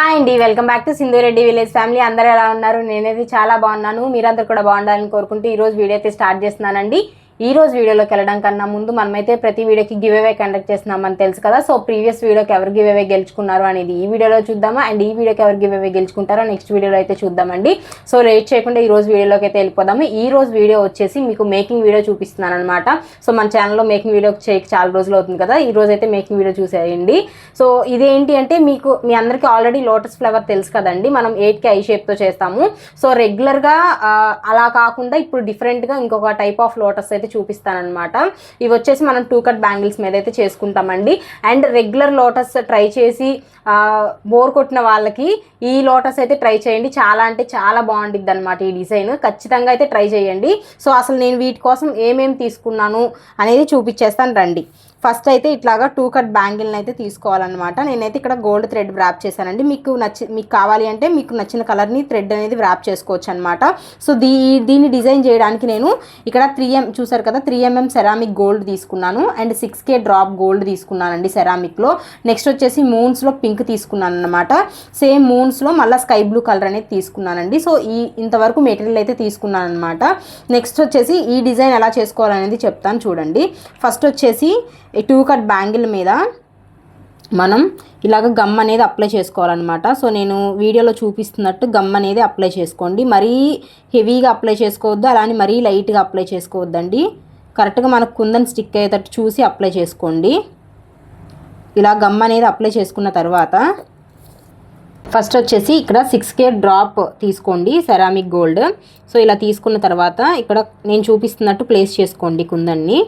Hi అండి welcome back to Sindhu Reddy village family. అందరూ ఎలా ఉన్నారు? నేనైతే చాలా బాగున్నాను. మీరందరూ కూడా బాగుండాలని కోరుకుంటూ ఈ రోజు వీడియో అయితే స్టార్ట్ చేస్తున్నానండి. ఈ రోజు వీడియోలోకి వెళ్ళడం కన్నా ముందు మనమైతే ప్రతి వీడియోకి గివ్ అవే కండక్ట్ చేస్తున్నామని తెలుసు కదా. సో ప్రీవియస్ వీడియోకి ఎవరు గివ్ అవే గెలుచుకున్నారు అనేది ఈ వీడియోలో చూద్దామా? అండ్ ఈ వీడియోకి ఎవరు గివ్ అవే గెలుచుకుంటారో నెక్స్ట్ వీడియోలో అయితే చూద్దామండి. సో లేట్ చేయకుండా ఈ రోజు వీడియోలోకి అయితే వెళ్ళిపోదాము. ఈ రోజు వీడియో వచ్చేసి మీకు మేకింగ్ వీడియో చూపిస్తున్నాను అనమాట సో మన ఛానల్లో మేకింగ్ వీడియో చేయక చాలా రోజులు అవుతుంది కదా. ఈ రోజు అయితే మేకింగ్ వీడియో చూసేయండి. సో ఇదేంటి అంటే మీకు మీ అందరికీ ఆల్రెడీ లోటస్ ఫ్లవర్ తెలుసు కదండి. మనం ఎయిట్కి ఐ షేప్తో చేస్తాము. సో రెగ్యులర్గా అలా కాకుండా ఇప్పుడు డిఫరెంట్గా ఇంకొక టైప్ ఆఫ్ లోటస్ అయితే చూపిస్తానమాట ఇవి వచ్చేసి మనం టూ కట్ బ్యాంగిల్స్ మీద అయితే చేసుకుంటామండి. అండ్ రెగ్యులర్ లోటస్ ట్రై చేసి బోర్ కొట్టిన వాళ్ళకి ఈ లోటస్ అయితే ట్రై చేయండి. చాలా అంటే చాలా బాగుంటుంది అనమాట ఈ డిజైన్ ఖచ్చితంగా అయితే ట్రై చేయండి. సో అసలు నేను వీటి కోసం ఏమేమి తీసుకున్నాను అనేది చూపించేస్తాను రండి. ఫస్ట్ అయితే ఇట్లాగా టూ కట్ బ్యాంగిల్ని అయితే తీసుకోవాలన్నమాట. నేనైతే ఇక్కడ గోల్డ్ థ్రెడ్ వ్రాప్ చేశానండి. మీకు నచ్చి మీకు కావాలి అంటే మీకు నచ్చిన కలర్ని థ్రెడ్ అనేది వ్రాప్ చేసుకోవచ్చు అనమాట సో దీ దీన్ని డిజైన్ చేయడానికి నేను ఇక్కడ త్రీ ఎం చూసారు కదా త్రీ ఎంఎం సెరామిక్ గోల్డ్ తీసుకున్నాను. And six K drop gold తీసుకున్నానండి సెరామిక్లో నెక్స్ట్ వచ్చేసి మూన్స్లో పింక్ తీసుకున్నాను అనమాట సేమ్ మూన్స్లో మళ్ళీ స్కై బ్లూ కలర్ అనేది తీసుకున్నానండి. సో ఈ ఇంతవరకు మెటీరియల్ అయితే తీసుకున్నాను అనమాట నెక్స్ట్ వచ్చేసి ఈ డిజైన్ ఎలా చేసుకోవాలనేది చెప్తాను చూడండి. ఫస్ట్ వచ్చేసి టూ కట్ బ్యాంగిల్ మీద మనం ఇలాగ గమ్ అనేది అప్లై చేసుకోవాలన్నమాట. సో నేను వీడియోలో చూపిస్తున్నట్టు గమ్ అనేది అప్లై చేసుకోండి. మరీ హెవీగా అప్లై చేసుకోవద్దు అలానే మరీ లైట్గా అప్లై చేసుకోవద్దండి. కరెక్ట్గా మనకు కుందని స్టిక్ అయ్యేటట్టు చూసి అప్లై చేసుకోండి. ఇలా గమ్ అనేది అప్లై చేసుకున్న తర్వాత ఫస్ట్ వచ్చేసి ఇక్కడ సిక్స్ కే డ్రాప్ తీసుకోండి సెరామిక్ గోల్డ్ సో ఇలా తీసుకున్న తర్వాత ఇక్కడ నేను చూపిస్తున్నట్టు ప్లేస్ చేసుకోండి కుందన్ని.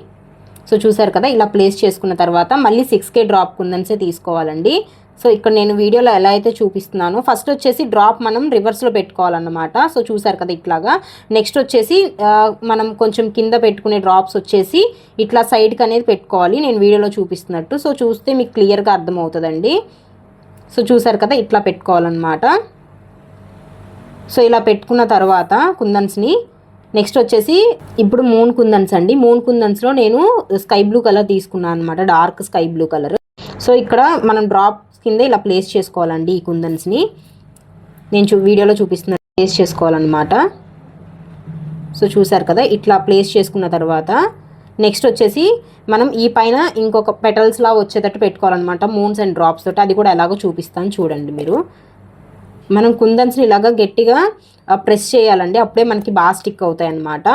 సో చూసారు కదా ఇలా ప్లేస్ చేసుకున్న తర్వాత మళ్ళీ సిక్స్ కే డ్రాప్ కుందన్సే తీసుకోవాలండి. సో ఇక్కడ నేను వీడియోలో ఎలా అయితే చూపిస్తున్నానో ఫస్ట్ వచ్చేసి డ్రాప్ మనం రివర్స్లో పెట్టుకోవాలన్నమాట. సో చూసారు కదా ఇట్లాగా. నెక్స్ట్ వచ్చేసి మనం కొంచెం కింద పెట్టుకునే డ్రాప్స్ వచ్చేసి ఇట్లా సైడ్కి అనేది పెట్టుకోవాలి. నేను వీడియోలో చూపిస్తున్నట్టు. సో చూస్తే మీకు క్లియర్గా అర్థమవుతుందండి. సో చూసారు కదా ఇట్లా పెట్టుకోవాలన్నమాట. సో ఇలా పెట్టుకున్న తర్వాత కుందన్స్ని నెక్స్ట్ వచ్చేసి ఇప్పుడు మూన్ కుందన్స్ అండి. మూన్ కుందన్స్లో నేను స్కై బ్లూ కలర్ తీసుకున్నాను అనమాట dark sky blue colour. So ఇక్కడ మనం డ్రాప్ కింద ఇలా ప్లేస్ చేసుకోవాలండి ఈ కుందన్స్ని. నేను చూ వీడియోలో చూపిస్తున్న ప్లేస్ చేసుకోవాలన్నమాట. సో చూసారు కదా ఇట్లా ప్లేస్ చేసుకున్న తర్వాత నెక్స్ట్ వచ్చేసి మనం ఈ పైన ఇంకొక పెటల్స్లా వచ్చేటట్టు పెట్టుకోవాలన్నమాట. మూన్స్ అండ్ డ్రాప్స్ తోటి అది కూడా ఎలాగో చూపిస్తాను చూడండి మీరు. మనం కుందన్స్ని ఇలాగా గట్టిగా ప్రెస్ చేయాలండి. అప్పుడే మనకి బాగా స్టిక్ అవుతాయి అన్నమాట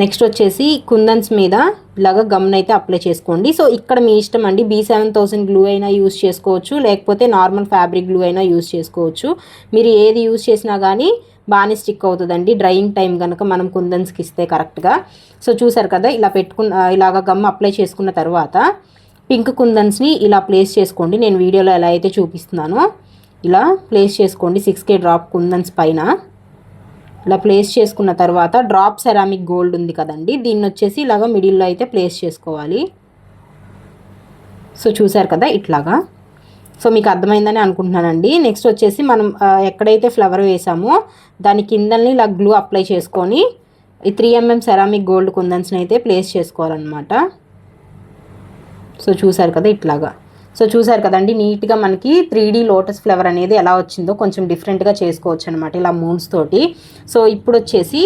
నెక్స్ట్ వచ్చేసి కుందన్స్ మీద ఇలాగ గమ్ని అయితే అప్లై చేసుకోండి. సో ఇక్కడ మీ ఇష్టం అండి. బీ సెవెన్ థౌసండ్ గ్లూ అయినా యూస్ చేసుకోవచ్చు. లేకపోతే నార్మల్ ఫ్యాబ్రిక్ గ్లూ అయినా యూస్ చేసుకోవచ్చు. మీరు ఏది యూస్ చేసినా కానీ బాగానే స్టిక్ అవుతుందండి. డ్రైయింగ్ టైం కనుక మనం కుందన్స్కి ఇస్తే కరెక్ట్గా. సో చూసారు కదా ఇలా పెట్టుకున్న ఇలాగ గమ్ అప్లై చేసుకున్న తర్వాత పింక్ కుందన్స్ని ఇలా ప్లేస్ చేసుకోండి. నేను వీడియోలో ఎలా అయితే చూపిస్తున్నానో. ఇలా ప్లేస్ చేసుకోండి. సిక్స్ కే డ్రాప్ కుందన్స్ పైన. ఇలా ప్లేస్ చేసుకున్న తర్వాత డ్రాప్ సెరామిక్ గోల్డ్ ఉంది కదండి. దీన్ని వచ్చేసి ఇలాగ మిడిల్లో అయితే ప్లేస్ చేసుకోవాలి. సో చూసారు కదా ఇట్లాగా. సో మీకు అర్థమైందని అనుకుంటున్నానండి. నెక్స్ట్ వచ్చేసి మనం ఎక్కడైతే ఫ్లవర్ వేసామో దాని కిందని ఇలా గ్లూ అప్లై చేసుకొని ఈ త్రీ ఎంఎం సెరామిక్ గోల్డ్ కుందన్స్ని అయితే ప్లేస్ చేసుకోవాలన్నమాట. సో చూసారు కదా ఇట్లాగా. సో చూసారు కదండి నీట్గా మనకి త్రీ డీ లోటస్ ఫ్లవర్ అనేది ఎలా వచ్చిందో కొంచెం డిఫరెంట్గా చేసుకోవచ్చు అనమాట ఇలా మూన్స్ తోటి. సో ఇప్పుడు వచ్చేసి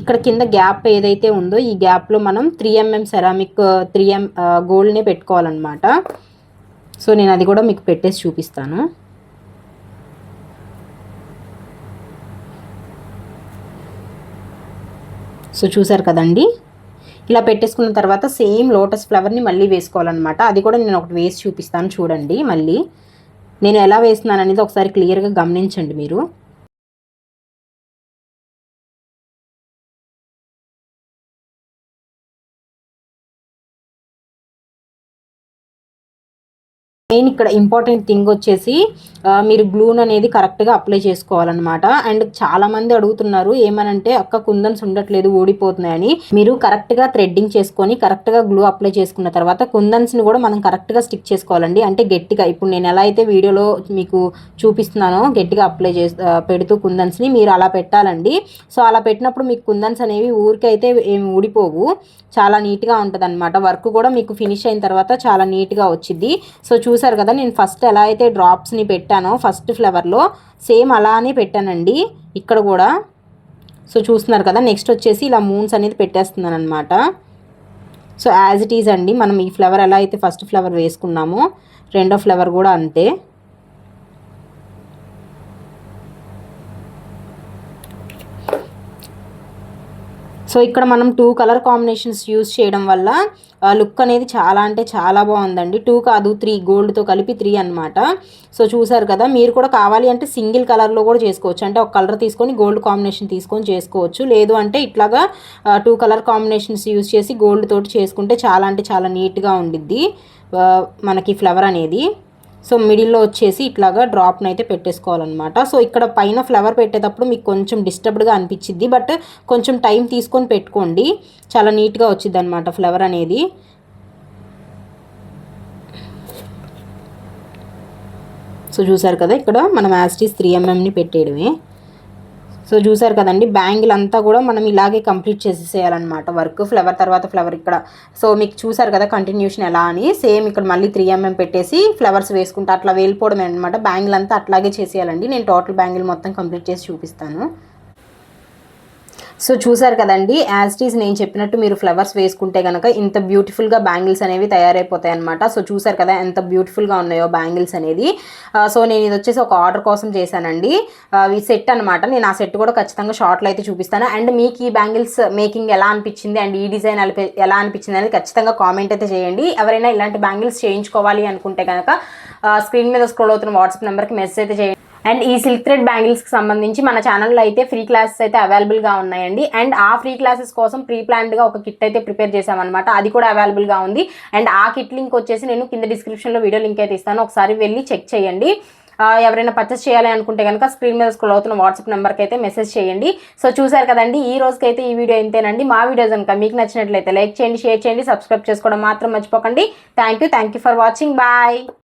ఇక్కడ కింద గ్యాప్ ఏదైతే ఉందో ఈ గ్యాప్లో మనం three MM ceramic three M గోల్డ్నే పెట్టుకోవాలన్నమాట. సో నేను అది కూడా మీకు పెట్టేసి చూపిస్తాను. సో చూసారు కదండి? ఇలా పెట్టేసుకున్న తర్వాత సేమ్ లోటస్ ఫ్లవర్ని మళ్ళీ వేసుకోవాలన్నమాట. అది కూడా నేను ఒకటి వేసి చూపిస్తాను చూడండి మళ్ళీ. నేను ఎలా వేస్తున్నాను అనేది ఒకసారి క్లియర్గా గమనించండి మీరు. మెయిన్ ఇక్కడ ఇంపార్టెంట్ థింగ్ వచ్చేసి మీరు గ్లూన్ అనేది కరెక్ట్గా అప్లై చేసుకోవాలన్నమాట. అండ్ చాలామంది అడుగుతున్నారు ఏమనంటే అక్క కుందన్స్ ఉండట్లేదు ఊడిపోతున్నాయని. మీరు కరెక్ట్గా థ్రెడ్డింగ్ చేసుకొని కరెక్ట్గా గ్లూ అప్లై చేసుకున్న తర్వాత కుందన్స్ని కూడా మనం కరెక్ట్గా స్టిక్ చేసుకోవాలండి. అంటే గట్టిగా ఇప్పుడు నేను ఎలా అయితే వీడియోలో మీకు చూపిస్తున్నానో గట్టిగా అప్లై చేసి పెడుతూ కుందన్స్ని మీరు అలా పెట్టాలండి. సో అలా పెట్టినప్పుడు మీకు కుందన్స్ అనేవి ఊరికైతే ఏమి ఊడిపోవు. చాలా నీట్గా ఉంటుంది అనమాట వర్క్ కూడా మీకు ఫినిష్ అయిన తర్వాత చాలా నీట్గా వచ్చింది సో చూసారు కదా కదా నేను ఫస్ట్ ఎలా అయితే డ్రాప్స్ని పెట్టానో ఫస్ట్ ఫ్లవర్లో సేమ్ అలానే పెట్టానండి ఇక్కడ కూడా. సో చూస్తున్నారు కదా నెక్స్ట్ వచ్చేసి ఇలా మూన్స్ అనేది పెట్టేస్తున్నాను అనమాట సో యాజ్ ఇట్ ఈజ్ అండి మనం ఈ ఫ్లవర్ ఎలా అయితే ఫస్ట్ ఫ్లవర్ వేసుకున్నామో రెండో ఫ్లవర్ కూడా అంతే. సో ఇక్కడ మనం టూ కలర్ కాంబినేషన్స్ యూస్ చేయడం వల్ల లుక్ అనేది చాలా అంటే చాలా బాగుందండి. టూ కాదు త్రీ గోల్డ్తో కలిపి త్రీ అనమాట సో చూసారు కదా మీరు కూడా కావాలి అంటే సింగిల్ కలర్లో కూడా చేసుకోవచ్చు. అంటే ఒక కలర్ తీసుకొని గోల్డ్ కాంబినేషన్ తీసుకొని చేసుకోవచ్చు. లేదు అంటే ఇట్లాగా టూ కలర్ కాంబినేషన్స్ యూస్ చేసి గోల్డ్ తోటి చేసుకుంటే చాలా అంటే చాలా నీట్గా ఉండిద్ది మనకి ఫ్లవర్ అనేది. సో మిడిల్లో వచ్చేసి ఇట్లాగా డ్రాప్ని అయితే పెట్టేసుకోవాలన్నమాట. సో ఇక్కడ పైన ఫ్లవర్ పెట్టేటప్పుడు మీకు కొంచెం డిస్టర్బ్డ్గా అనిపించింది బట్ కొంచెం టైం తీసుకొని పెట్టుకోండి. చాలా నీట్గా వచ్చింది అనమాట ఫ్లవర్ అనేది. సో చూసారు కదా ఇక్కడ మనం యాస్టీస్ త్రీ ఎంఎంని పెట్టేయడమే. సో చూసారు కదండి బ్యాంగిల్ అంతా కూడా మనం ఇలాగే కంప్లీట్ చేసేసేయాలన్నమాట. వర్క్ ఫ్లవర్ తర్వాత ఫ్లవర్ ఇక్కడ. సో మీకు చూసారు కదా కంటిన్యూషన్ ఎలా అని. సేమ్ ఇక్కడ మళ్ళీ త్రీ ఎంఎం mm పెట్టేసి ఫ్లవర్స్ వేసుకుంటా అట్లా వెళ్ళిపోవడమే అనమాట బ్యాంగిల్ అంతా అట్లాగే చేసేయాలండి. నేను టోటల్ బ్యాంగిల్ మొత్తం కంప్లీట్ చేసి చూపిస్తాను. సో చూసారు కదండి యాజ్టీస్ నేను చెప్పినట్టు మీరు ఫ్లవర్స్ వేసుకుంటే కనుక ఇంత బ్యూటిఫుల్గా బ్యాంగిల్స్ అనేవి తయారైపోతాయి అనమాట సో చూసారు కదా ఎంత బ్యూటిఫుల్గా ఉన్నాయో బ్యాంగిల్స్ అనేది. సో నేను ఇది వచ్చేసి ఒక ఆర్డర్ కోసం చేశానండి. ఈ సెట్ అనమాట నేను ఆ సెట్ కూడా ఖచ్చితంగా షార్ట్లో అయితే చూపిస్తాను. అండ్ మీకు ఈ బ్యాంగిల్స్ మేకింగ్ ఎలా అనిపించింది అండ్ ఈ డిజైన్ ఎలా అనిపించింది అనేది ఖచ్చితంగా కామెంట్ అయితే చేయండి. ఎవరైనా ఇలాంటి బ్యాంగిల్స్ చేయించుకోవాలి అనుకుంటే కనుక స్క్రీన్ మీద స్క్రోల్ అవుతున్న వాట్సాప్ నెంబర్కి మెసేజ్ అయితే చేయండి. అండ్ ఈ సిల్క్ థ్రెడ్ బ్యాంగిల్స్కి సంబంధించి మన ఛానల్లో అయితే ఫ్రీ క్లాసెస్ అయితే అవైలబుల్గా ఉన్నాయండి. అండ్ ఆ ఫ్రీ క్లాసెస్ కోసం ప్రీ ప్లాన్డ్గా ఒక కిట్ అయితే ప్రిపేర్ చేశామన్నమాట. అది కూడా అవైలబుల్గా ఉంది. అండ్ ఆ కిట్ లింక్ వచ్చేసి నేను కింద డిస్క్రిప్షన్లో వీడియో లింక్ అయితే ఇస్తాను. ఒకసారి వెళ్ళి చెక్ చేయండి. ఎవరైనా పర్చేస్ చేయాలి అనుకుంటే కనుక స్క్రీన్ మీద స్క్రోల్ అవుతున్న వాట్సాప్ నెంబర్కి అయితే మెసేజ్ చేయండి. సో చూసారు కదండి ఈ రోజుకైతే ఈ వీడియో ఇంతేనండి. మా వీడియోస్ కనుక మీకు నచ్చినట్లయితే లైక్ చేయండి షేర్ చేయండి సబ్స్క్రైబ్ చేసుకోవడం మాత్రం మర్చిపోకండి. Thank you thank you for watching bye